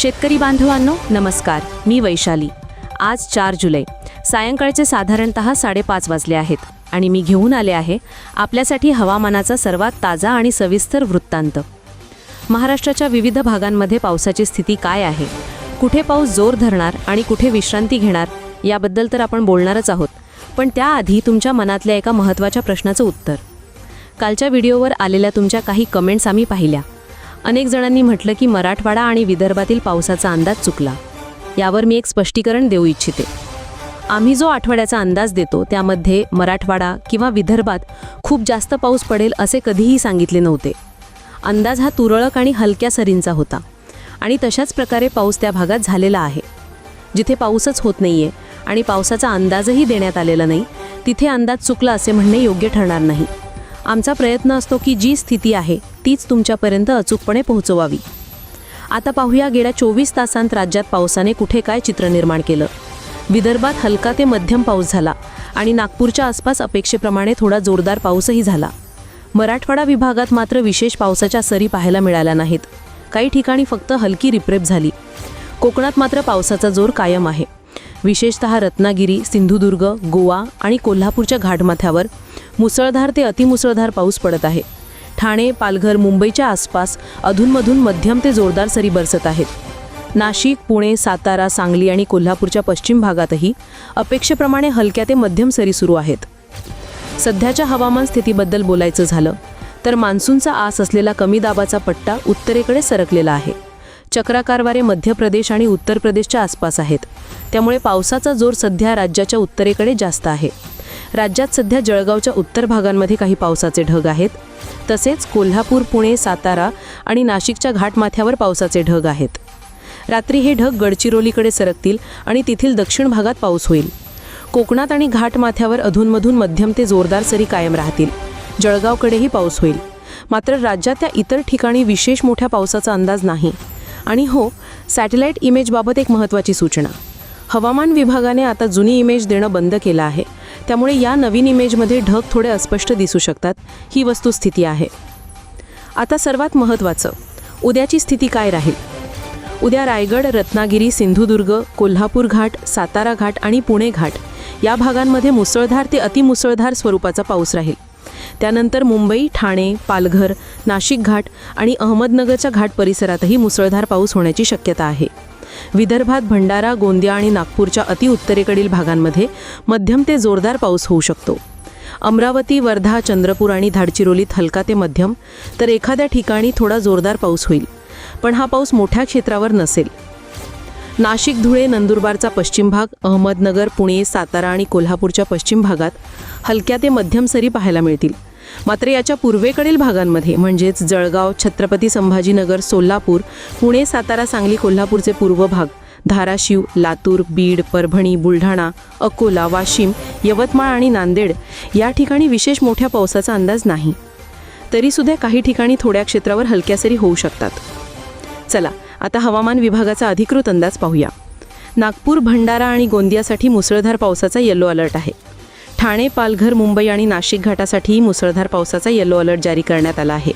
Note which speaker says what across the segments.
Speaker 1: शेतकरी बांधवांनो नमस्कार. मी वैशाली. आज चार जुलै. सायंकाळचे साधारणत साडेपाच वाजले आहेत आणि मी घेऊन आले आहे आपल्यासाठी हवामानाचा सर्वात ताजा आणि सविस्तर वृत्तांत. महाराष्ट्राच्या विविध भागांमध्ये पावसाची स्थिती काय आहे? कुठे पाऊस जोर धरणार आणि कुठे विश्रांती घेणार? याबद्दल तर आपण बोलणारच आहोत. पण त्याआधी तुमच्या मनातल्या एका महत्त्वाच्या प्रश्नाचं उत्तर. कालच्या व्हिडिओवर आलेल्या तुमच्या काही कमेंट्स आम्ही पाहिल्या. अनेक जणांनी म्हटलं की मराठवाडा आणि विदर्भातील पावसाचा अंदाज चुकला. यावर मी एक स्पष्टीकरण देऊ इच्छिते. आम्ही जो आठवड्याचा अंदाज देतो त्यामध्ये मराठवाडा किंवा विदर्भात खूप जास्त पाऊस पडेल असे कधीही सांगितले नव्हते. अंदाज हा तुरळक आणि हलक्या सरींचा होता आणि तशाच प्रकारे पाऊस त्या भागात झालेला आहे. जिथे पाऊसच होत नाहीये आणि पावसाचा अंदाजही देण्यात आलेला नाही तिथे अंदाज चुकला असे म्हणणे योग्य ठरणार नाही. आमचा प्रयत्न असतो की जी स्थिती आहे तीच तुमच्यापर्यंत अचूकपणे पोहोचवावी. आता पाहूया गेल्या चोवीस तासांत राज्यात पावसाने कुठे काय चित्र निर्माण केलं. विदर्भात हलका ते मध्यम पाऊस झाला आणि नागपूरच्या आसपास अपेक्षेप्रमाणे थोडा जोरदार पाऊसही झाला. मराठवाडा विभागात मात्र विशेष पावसाच्या सरी पाहायला मिळाल्या नाहीत. काही ठिकाणी फक्त हलकी रिप्रेप झाली. कोकणात मात्र पावसाचा जोर कायम आहे. विशेषतः रत्नागिरी सिंधुदुर्ग गोवा आणि कोल्हापूरच्या घाटमाथ्यावर मुसळधार ते अतिमुसळधार पाऊस पडत आहे. ठाणे पालघर मुंबईच्या आसपास अधूनमधून मध्यम ते जोरदार सरी बरसत आहेत. नाशिक पुणे सातारा सांगली आणि कोल्हापूरच्या पश्चिम भागातही अपेक्षेप्रमाणे हलक्या ते मध्यम सरी सुरू आहेत. सध्याच्या हवामान स्थितीबद्दल बोलायचं झालं तर मान्सूनचा आस असलेला कमी दाबाचा पट्टा उत्तरेकडे सरकलेला आहे. चक्राकार वारे मध्य प्रदेश आणि उत्तर प्रदेशच्या आसपास आहेत. त्यामुळे पावसाचा जोर सध्या राज्याच्या उत्तरेकडे जास्त आहे. राज्यात सध्या जळगावच्या उत्तर भागांमध्ये काही पावसाचे ढग आहेत. तसेच कोल्हापूर पुणे सातारा आणि नाशिकच्या घाटमाथ्यावर पावसाचे ढग आहेत. रात्री हे ढग गडचिरोलीकडे सरकतील आणि तेथील दक्षिण भागात पाऊस होईल. कोकणात आणि घाटमाथ्यावर अधूनमधून मध्यम ते जोरदार सरी कायम राहतील. जळगावकडेही पाऊस होईल. मात्र राज्यात त्या इतर ठिकाणी विशेष मोठ्या पावसाचा अंदाज नाही. आणि हो सॅटेलाईट इमेजबाबत एक महत्त्वाची सूचना. हवामान विभागाने आता जुनी इमेज देणं बंद केलं आहे. त्यामुळे या नवीन इमेजमध्ये ढग थोडे अस्पष्ट दिसू शकतात. ही वस्तुस्थिती आहे. आता सर्वात महत्त्वाचं उद्याची स्थिती काय राहील? उद्या रायगड रत्नागिरी सिंधुदुर्ग कोल्हापूर घाट सातारा घाट आणि पुणे घाट या भागांमध्ये मुसळधार ते अतिमुसळधार स्वरूपाचा पाऊस राहील. त्यानंतर मुंबई ठाणे पालघर नाशिक घाट आणि अहमदनगरच्या घाट परिसरातही मुसळधार पाऊस होण्याची शक्यता आहे. विदर्भात भंडारा गोंदिया आणि नागपूरच्या अतिउत्तरेकडील भागांमध्ये मध्यम ते जोरदार पाऊस होऊ शकतो. अमरावती वर्धा चंद्रपूर आणि धाडचिरोलीत हलका ते मध्यम तर एखाद्या ठिकाणी थोडा जोरदार पाऊस होईल. पण हा पाऊस मोठ्या क्षेत्रावर नसेल. नाशिक धुळे नंदुरबारचा पश्चिम भाग अहमदनगर पुणे सातारा आणि कोल्हापूरच्या पश्चिम भागात हलक्या ते मध्यम सरी पाहायला मिळतील. मात्र याच्या पूर्वेकडील भागांमध्ये म्हणजेच जळगाव छत्रपती संभाजीनगर सोलापूर पुणे सातारा सांगली कोल्हापूरचे पूर्व भाग धाराशिव लातूर बीड परभणी बुलढाणा अकोला वाशिम यवतमाळ आणि नांदेड या ठिकाणी विशेष मोठ्या पावसाचा अंदाज नाही. तरीसुद्धा काही ठिकाणी थोड्या क्षेत्रावर हलक्या सरी होऊ शकतात. चला आता हवामान विभागाचा अधिकृत अंदाज पाहूया. नागपूर भंडारा आणि गोंदियासाठी मुसळधार पावसाचा येलो अलर्ट आहे. ठाणे पालघर मुंबई आणि नाशिक घाटासाठीही मुसळधार पावसाचा येलो अलर्ट जारी करण्यात आला आहे.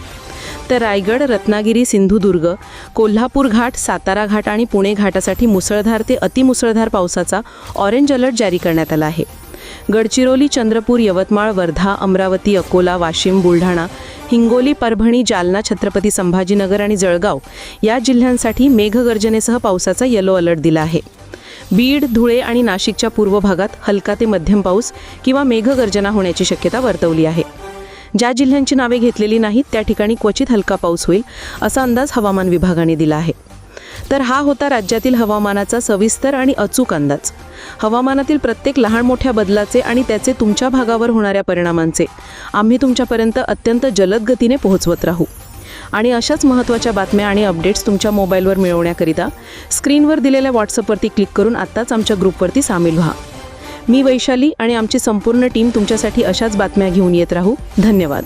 Speaker 1: तर रायगड रत्नागिरी सिंधुदुर्ग कोल्हापूर घाट सातारा घाट आणि पुणे घाटासाठी मुसळधार ते अतिमुसळधार पावसाचा ऑरेंज अलर्ट जारी करण्यात आला आहे. गडचिरोली चंद्रपूर यवतमाळ वर्धा अमरावती अकोला वाशिम बुलढाणा हिंगोली परभणी जालना छत्रपती संभाजीनगर आणि जळगाव या जिल्ह्यांसाठी मेघगर्जनेसह पावसाचा येलो अलर्ट दिला आहे. बीड धुळे आणि नाशिकच्या पूर्व भागात हलका ते मध्यम पाऊस किंवा मेघगर्जना होण्याची शक्यता वर्तवली आहे. ज्या जिल्ह्यांची नावे घेतलेली नाहीत त्या ठिकाणी क्वचित हलका पाऊस होईल असा अंदाज हवामान विभागाने दिला आहे. तर हा होता राज्यातील हवामानाचा सविस्तर आणि अचूक अंदाज. हवामानातील प्रत्येक लहान मोठ्या बदलाचे आणि त्याचे तुमच्या भागावर होणाऱ्या परिणामांचे आम्ही तुमच्यापर्यंत अत्यंत जलद गतीने पोहोचवत राहू. आणि अशाच महत्त्वाच्या बातम्या आणि अपडेट्स तुमच्या मोबाईलवर मिळवण्याकरिता स्क्रीनवर दिलेल्या व्हॉट्सअपवरती क्लिक करून आत्ताच आमच्या ग्रुपवरती सामील व्हा. मी वैशाली आणि आमची संपूर्ण टीम तुमच्यासाठी अशाच बातम्या घेऊन येत राहू. धन्यवाद.